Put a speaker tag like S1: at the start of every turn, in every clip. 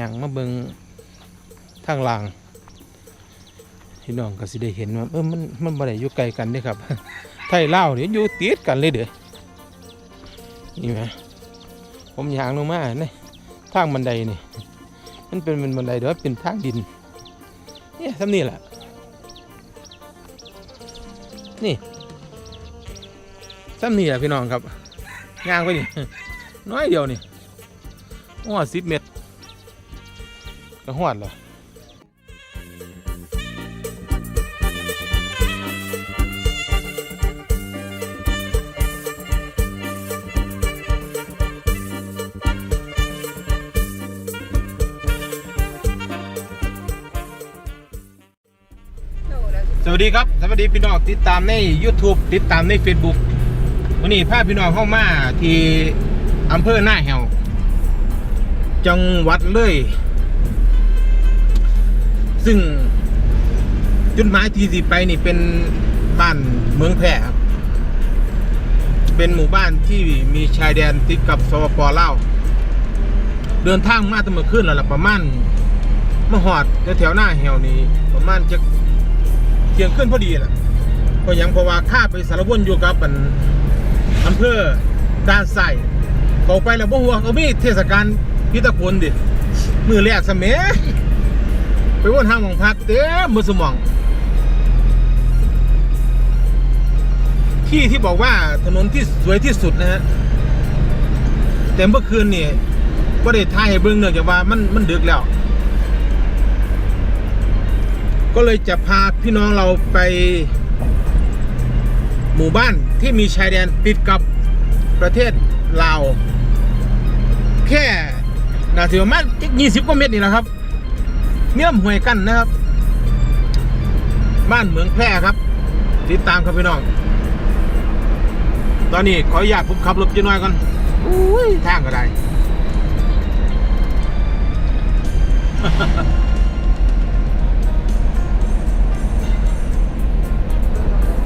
S1: ยังมาเบิงทางหลังพี่น้องก็สิได้เห็นว่าเออมันมันบ่ได้อยู่ไกลกันเด้ครับไทยลาวนี่อยู่ติดกันเลยเด้อนี่ไหมผมยางลงมาเนี่ยทางบันไดนี่มันเป็นบันไดเด้อเป็นทางดินเนี่ยทำนี่แหละนี่ซ้ำนี่แหละพี่น้องครับย่างไปนี่น้อยเดียวนี่หอสิบเมตร ก็หอดเหรอสวัสดีครับ สวัสดีพี่น้องติดตามใน YouTube ติดตามใน Facebook วันนี้พาพี่น้องเข้ามาที่อำเภอหน้าแหวจังหวัดเลย ซึ่ง จุดหมายที่สิไปนี่เป็นบ้านเมืองแพร่ครับ เป็นหมู่บ้านที่มีชายแดนติดกับสปปลาวเดินทางมาตั้งแต่ขึ้นแล้วล่ะประมาณมาหอดแถวหน้าแหวนี่ประมาณจะเที่ยงขึ้นพอดีแหละเพราะหยังเพราะว่าข้าไปสารวนอยู่กับอันอำเภอด้านใส่เขาไปแล้วบ่หัวเขามีเทศกาลพิตะพลดิมือแรกสมัย วนทางหมองพักเต็มมือสมอง ที่ที่บอกว่าถนนที่สวยที่สุดนะฮะแต่เมื่อคืนนี่ก็ได้ถ่ายให้เบิ่งเนื่องจากว่ามันมันดึกแล้ว ก็เลยจะพาพี่น้องเราไป หมู่บ้านที่มีชายแดนติดกับประเทศลาว แค่นาทีประมาณยี่สิบกว่าเมตรนี่แหละครับ เนื่อมห่วยกันนะครับ บ้านเหมืองแพร่ครับ ติดตามครับพี่น้อง ตอนนี้ขออนุญาตผมขับรถจะน้อยก่อนอุ้ยทางก็ได้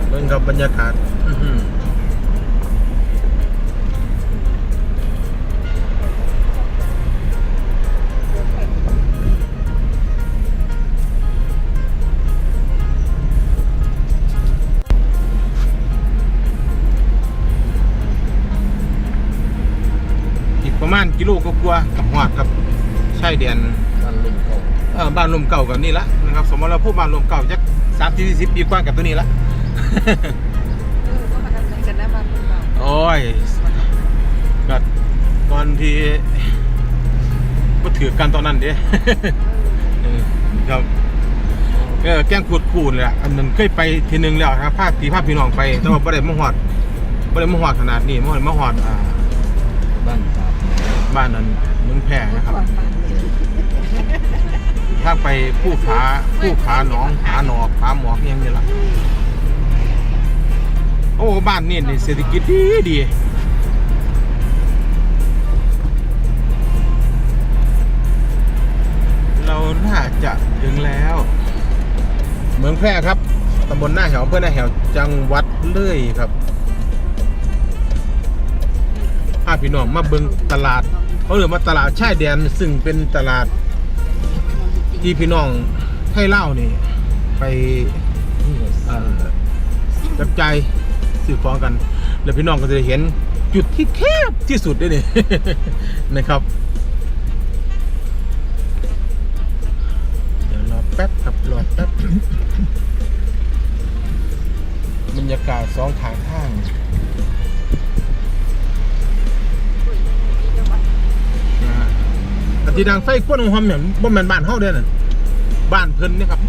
S1: เบิ่งกับบรรยากาศ ล
S2: มเก่า
S1: กับนี่ละนะครับ สมมติเราพูดบ้านลมเก่าจักสามสี่สิบปีกว่ากับตัวนี้ละ
S3: เออก็มาทำอะไรกันนะบ้านคุณเบา
S1: โอ้ยก็ตอนที่ก็ถือกันตอนนั้นเด้เออครับเออแกล้งขูดขูดเลยอะอันนั้นเคยไปทีนึงแล้วนะครับภาคตีภาคพี่น้องไปแต่ว่าไม่ได้มาหอดไม่ได้มาหอดขนาดนี้ไม่ได้มาหอดอ่า
S2: บ้านครับ
S1: บ้านนั้นเมืองแพร่นะครับ ถ้าไปผู้ผาผู้ผาหนองผาหนอกผาหมอกอิหยังนี่ละโอ้บ้านนี่นี่เศรษฐกิจดีดีเราน่าจะถึงแล้ว เมืองแพร่ครับตำบลหน้าแหวอำเพื่อหน้าแหวจังหวัดเลยครับพาพี่น้องมาเบิงตลาดเขาเรียกว่าตลาดชายแดนซึ่งเป็นตลาด ที่พี่น้องให้เล่านี่ ไปเอ่อจับใจายสื่อฟ้องกัน แล้วพี่น้องก็จะได้เห็นจุดที่แคบที่สุดด้วยนี่ นะครับ เดี๋ยวรอแป๊บครับรอแป๊บ บรรยากาศสองทางข้าง อันที่ดังไฟกวนของหอมเนี่ยบ่แม่นบ้านเฮาเด้อนั่นบ้านเพิ่นนี่ครับ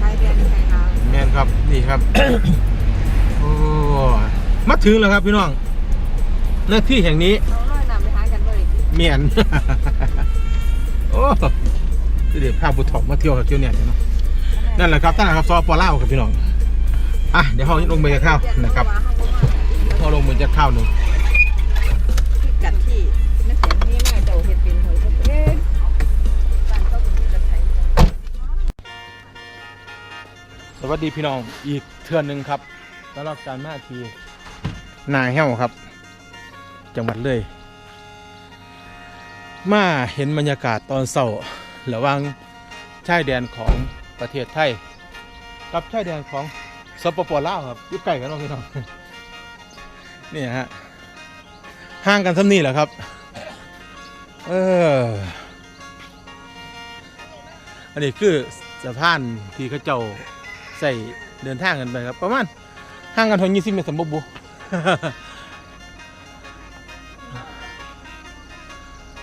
S3: ชายแดนชายลาว
S1: แม่นครับนี่ครับ โอ้มาถึงแล้วครับพี่น้องหน้าที่แห่งนี้
S3: เขาลอยน้ำไปหากันเลย
S1: เมียน โอ้คือเดี๋ยวพาบุตรถอกมาเที่ยวกับเที่ยวเนี่ยเนาะนั่นแหละครับท่านนะครับซอปอเล่าวครับพี่น้องอะเดี๋ยวห้องลงมือจะเข้านะครับห้องลงมือจะเข้าหนึ่ง วัสดีพี่น้องอีกเทือนหนึ่งครับสำหรับการมาทีนาแห้วครับ จังหวัดเลย มาเห็นบรรยากาศตอนเสาร์ระหว่างชายแดนของประเทศไทย กับชายแดนของสปปลาวครับอยู่ใกล้กันเนาะพี่น้องนี่ฮะห่างกันสันี่แหละครับ เอออันนี้คือสะพานที่เขาเจ้า ใส่เดินทางกันไปครับ ประมาณห่างกันทงยี่สิบเมตรสมบูรณ์บุ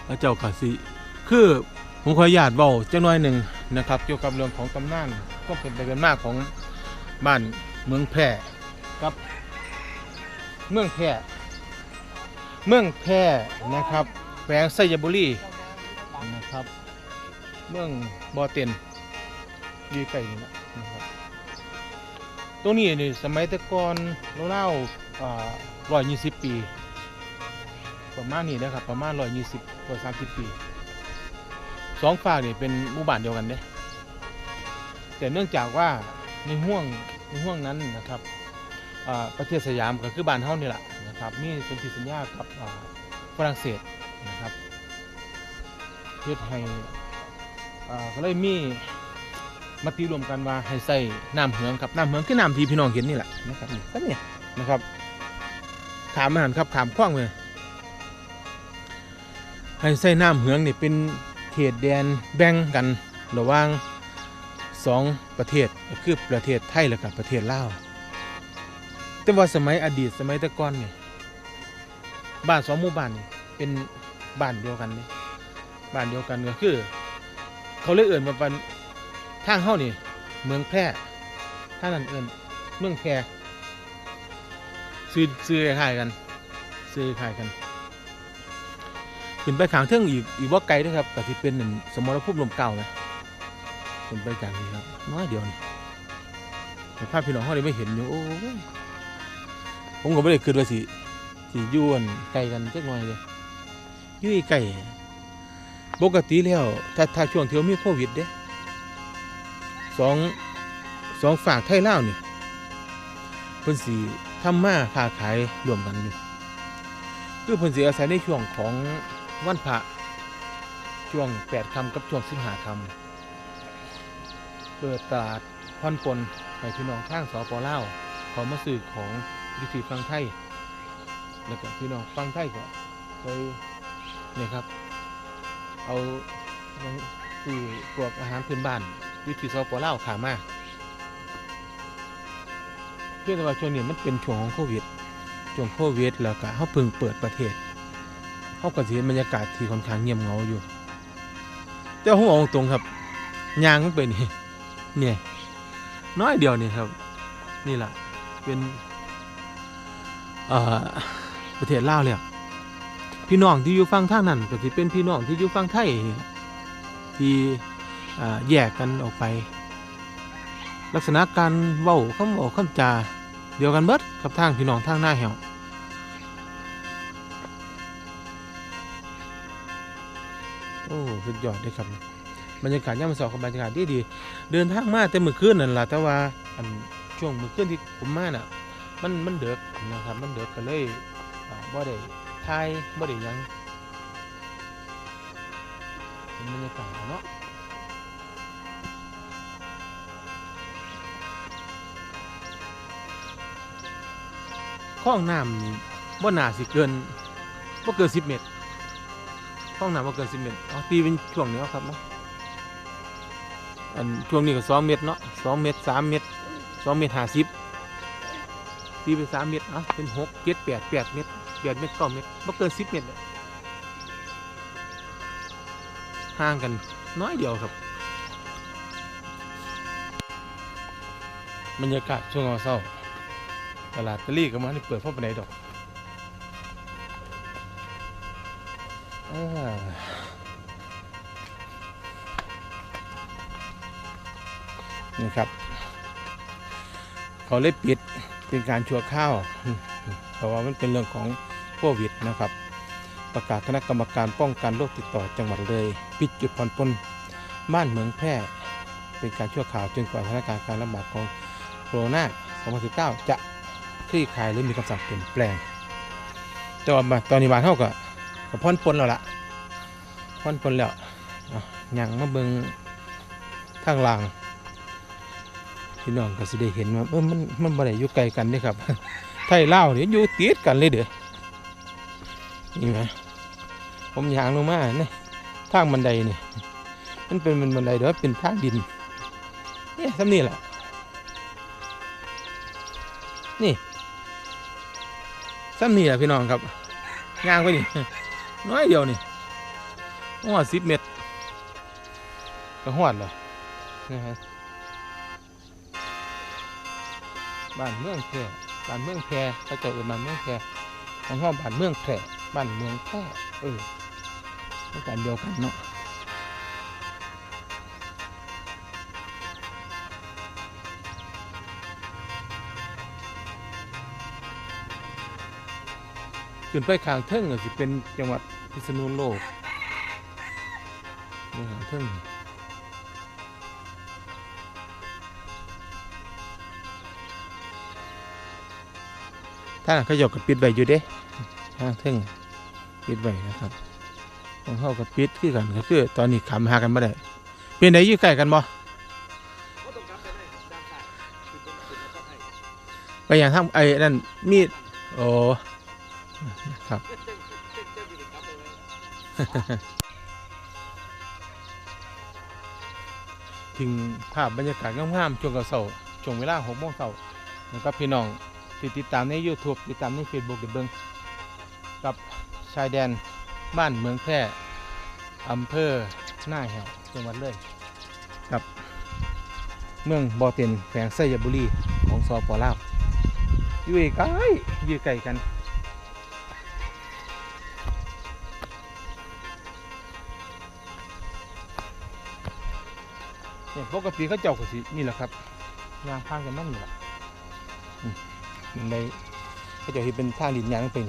S1: พระเจ้ากาสิคือผมขออนุญาตเบาจังน้อยหนึ่งนะครับ เกี่ยวกับเรื่องของตำนานก็เป็นไปเป็นมากของบ้านเมืองแพร่กับ เมืองแพร่เมืองแพร่นะครับแขวงไซยบุรีนะครับ เมืองบอเต็นอยู่ใกล้นี่นะนะครับ ตรงนี้นี่สมัยแต่ก่อนเล่าร้อยยี่สิบปี ประมาณนี้นะครับประมาณร้อยยี่สิบร้อยสามสิบปีสองฝากนี่เป็นหมู่บ้านเดียวกันเด้แต่เนื่องจากว่าในห่วงในห่วงนั้นนะครับประเทศสยามก็คือบ้านเฮานี่แหละนะครับมีสนธิสัญญากับฝรั่งเศสนะครับเพื่อให้ก็เลยมี มาติรวมกันว่าให้ใส่น้ำเหืองครับน้ำเหืองคือน้ำที่พี่น้องเห็นนี่แหละนะครับนี่ก็เนี่ยนะครับขามอาหารครับขามขว้างเลยให้ใส่น้ำเหืองนี่เป็นเขตแดนแบ่งกันระหว่างสองประเทศก็คือประเทศไทยและกับประเทศลาวแต่ว่าสมัยอดีตสมัยตะก่อนนี่บ้านสองหมู่บ้านนี่เป็นบ้านเดียวกันนี่บ้านเดียวกันก็คือ เขาเลยเอื่นมาเป็น ทางเฮานี่ เมืองแพร่ท่างนั้นเอื่นเมืองแพร่ซื้อซื้อคล้ายกัน ซื้อคล้ายกัน ขึ้นไปขางเทิงอีกอีกว่าไกลด้วยครับก็ที่เป็นหนึ่งสมรภูมิลมเก่านะขึ้นไปจากนี้ครับน้อยเดียวนี่แต่ภาพพี่น้องเขาเลยไม่เห็นอยู่โอ้ยผมก็ไม่ได้คิดว่าสิสิอยวนไกลกันจักน่อยเลยยุ่ยไกลปกติแล้วถ้าถ้าช่วงที่เขามีโควิดเด้ สองสองฝากไทยลาวนี่เพิ่นสีทำมาค้าขายรวมกันอยู่คือเพิ่นสีอาศัยในช่วงของวันพระช่วงแปดคำกับช่วงสิบห้าคำเปิดตลาดผ่อนปลนให้พี่น้องทางสปลาวเขามาซื้อของดิทีฟังไทยแล้วก็พี่น้องฟังไทยก็ไปเนี่ยครับ เอายังซื้อพวกอาหารพื้นบ้าน ดิทีสปลาวขามาเพื่อแต่ว่าช่วงนี้มันเป็นช่วงของโควิดช่วงโควิดแล้วก็เขาเพิ่งเปิดประเทศเขาก็สิเห็นบรรยากาศที่ค่อนข้างเงียบเงาอยู่แต่ผมบอกตรงครับยางมันเป็นนี่เนี่ยน้อยเดียวนี่ครับ นี่แหละเป็นเอ่อประเทศลาวเลยพี่น้องที่อยู่ฝั่งทางนั้นก็สิเป็นพี่น้องที่อยู่ฝั่งไทยที่ แยกกันออกไป ลักษณะการเว้าคำเว้าคำจาเดียวกันเบิดกับทางพี่น้องทางหน้าแหวโอ้สุดยอดเลยครับบรรยากาศย่ามสาร์กับบรรยากาศดีดี เดินทางมาแต่เมื่อคืนนั่นแหละแต่ว่าอันช่วงเมื่อคืนที่ผมมาน่ะ มันมันเดือกนะครับ มันเดือกก็เลยบ่ได้ทายบ่ได้ยังเป็นบรรยากาศเนาะ ข้องน้ำนี่บ่น่าสิเกินบ่เกิน10เมตรห้องน้ำมาเกินสิบเมตรเอาตีเป็นช่วงนี้เอาครับเนาะอันช่วงนี้ก็สองเมตรเนาะสองเมตรสามเมตรสองเมตรห้าสิบตีเป็นสามเมตรเอะเป็นหกเจ็ดแปดแปดเมตรแปดเมตรเก้าเมตรมาเกินสิบเมตรห่างกันน้อยเดียวครับบรรยากาศช่วงเช้า ตลาดตะลี่ก็มาที่เปิดเพราะไปไหนดอกอนี่ครับเขาเลยปิดเป็นการชัวข้าวเพราะว่ามันเป็นเรื่องของโควิดนะครับ ประกาศคณะกรรมการป้องกันโรคติดต่อจังหวัดเลย ปิดจุดผ่อนปลนบ้านเมืองแพร่เป็นการชั่วคราวจนกว่าสถานการณ์การระบาดของโควิด -19 จะ คลี่คลายหรือมีคำสั่งเปลี่ยนแปลง แต่ว่าตอนนี้บานเท่ากับกับพ่นปนแล้วล่ะวันคนแล้วอะยังมาเบิงทางล่างพี่น้องก็สิได้เห็นว่าเออมันมันบ่ได้อยู่ไกลกันเด้ครับไทยลาวนี่อยู่ติดกันเลยเด้อนี่ไหมผมยางลงมาเนี่ยทางบันไดนี่มันเป็นมันบันไดเด้อเป็นทางดินเนี่ยทำนี่แหละนี่ ซ้ำนี่แหละพี่น้องครับย่างไปนี่น้อยเดียวนี่หอดสิบเมตรก็หอดเหรอนะครับบ้านเมืองแพร่บ้านเมืองแพร่เขาเจะเอิ้นบ้านเมืองแพร่ของห้องบ้านเมืองแพร่บ้านเมืองแพร่เออมันกันเดียวกันเนาะ ขึ้นไปข้างเทิงก็สิเป็นจังหวัดพิษณุโลกข้างเทิงถ้าเขาหยกกับปิดไว้อยู่เด้ข้างเทิงปิดไว้นะครับของเขากับปิดคือกันก็คือตอนนี้ขำหากันไม่ได้เป็นไหนอยู่ใกล้กันบ่ก็อย่างทั้งไอ้นั่นมีดโอ้ ครับถึงภาพบรรยากาศงามๆช่วงกับเสาช่วงเวลาหกโมงเสาร์นะครับพี่น้องที่ติดตามใน YouTube ติดตามใน Facebook เดี๋ยวเบิ่งกับชายแดนบ้านเมืองแพร่อำเภอหน้าแหวจังหวัดเลยกับเมืองบอเต็นแขวงไสยบุรีของสปลาวอยู่ใกล้อยู่ใกล้กัน เนี่ยปกติเขาเจ้าก็สินี่แหละครับยางพางกันนั่นนี่แหละมันในเขาเจ้าที่เป็นทางดินยางเป็น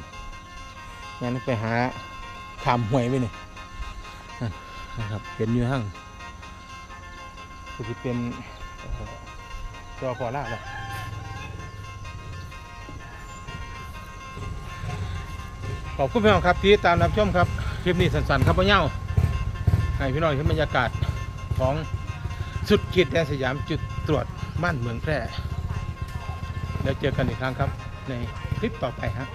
S1: ยางไปหาขามหวยไปนี่นั่นนะครับเห็นอยู่ห้างก็จะเป็นจอพอลาแล้วขอบคุณพี่น้องครับที่ตามรับชมครับ คลิปนี้สั้นๆครับพ่อเน่าให้พี่น้องเห็นบรรยากาศของ สุดขีดแดนสยามจุดตรวจบ้านเมืองแพร่แล้วเจอกันอีกครั้งครับ ในคลิปต่อไปฮะ